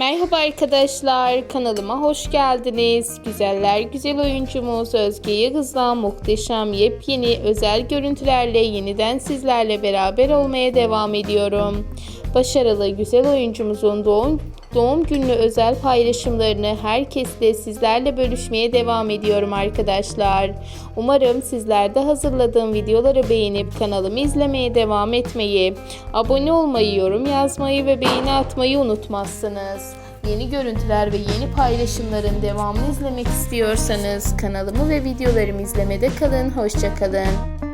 Merhaba arkadaşlar, kanalıma hoş geldiniz. Güzeller güzel oyuncumuz Özge Yağız'dan muhteşem yepyeni özel görüntülerle yeniden sizlerle beraber olmaya devam ediyorum. Başarılı güzel oyuncumuzun doğum doğum günü özel paylaşımlarını herkesle sizlerle bölüşmeye devam ediyorum arkadaşlar. Umarım sizler de hazırladığım videoları beğenip kanalımı izlemeye devam etmeyi, abone olmayı, yorum yazmayı ve beğeni atmayı unutmazsınız. Yeni görüntüler ve yeni paylaşımların devamını izlemek istiyorsanız kanalımı ve videolarımı izlemede kalın. Hoşçakalın.